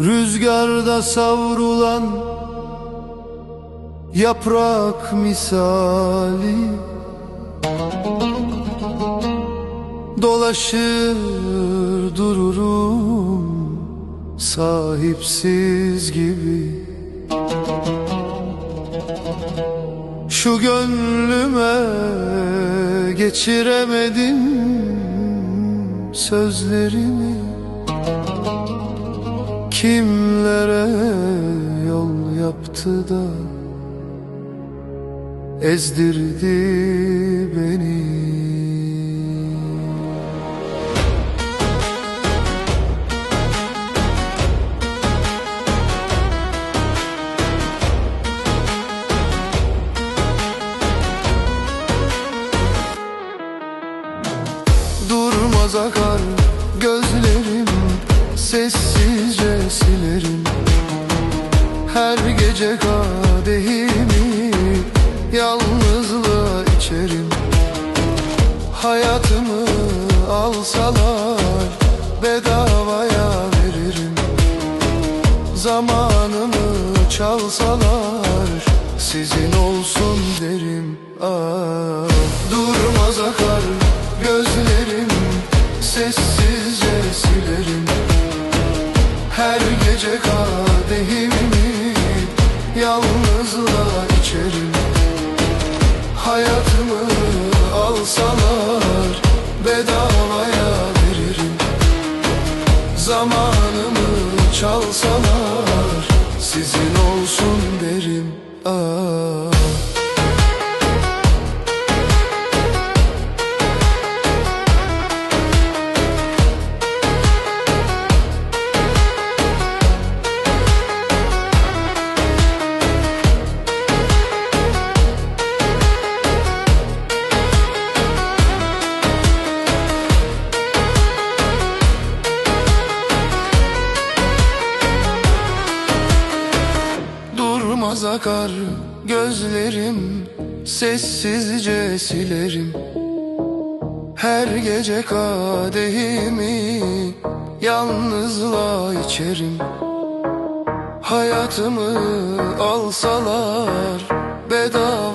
Rüzgarda savrulan yaprak misali Dolaşır dururum sahipsiz gibi. Şu gönlüme geçiremedim sözlerimi. Kimlere yol yaptı da ezdirdi beni Durmaz akar gözlerim Sessizce silerim. Her gece kadehimi Yalnızlığa içerim. Hayatımı alsalar Bedavaya veririm. Zamanımı çalsalar Sizin olsun derim. Ah, Sessizce silerim. Her gece kadehimi Yalnızlığa içerim. Hayatımı alsalar Bedavaya veririm. Zamanımı çalsalar Durmaz akar gözlerim Sessizce silerim. Her gece kadehimi Yalnızlığa içerim. Hayatımı alsalar Bedavaya